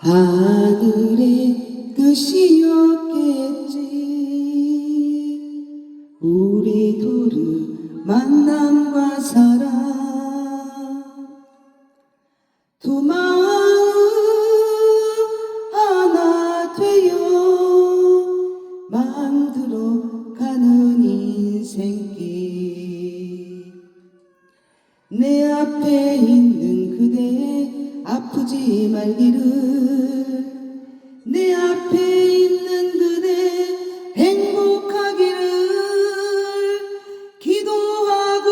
하늘의 뜻이었겠지. 우리 둘의 만남과 사 아프지 말기를 내 앞에 있는 그대 행복하기를 기도하고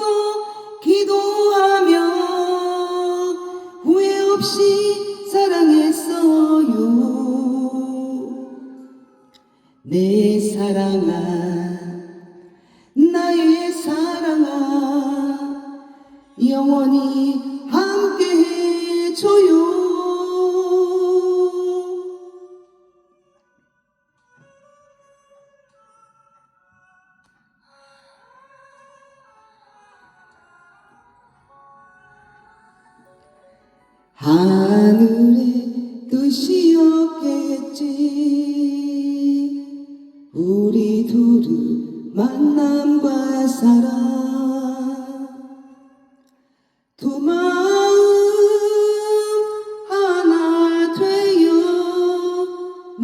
또 기도하며 후회 없이 사랑했어요. 내 사랑아 나의 사랑아 영원히 해줘요. 하늘의 뜻이었겠지. 우리 둘의 만남과 사랑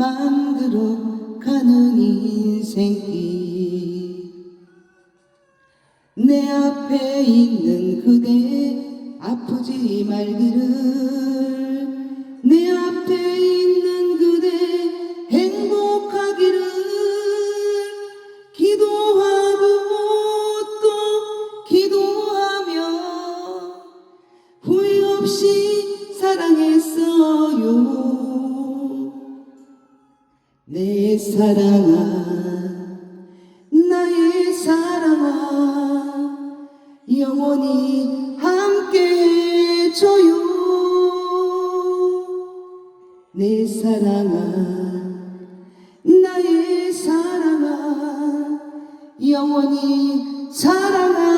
만들어 가는 인생길 내 앞에 있는 그대 아프지 말기를 내 사랑아 나의 사랑아 영원히 함께 해줘요. 내 사랑아 나의 사랑아 영원히 사랑하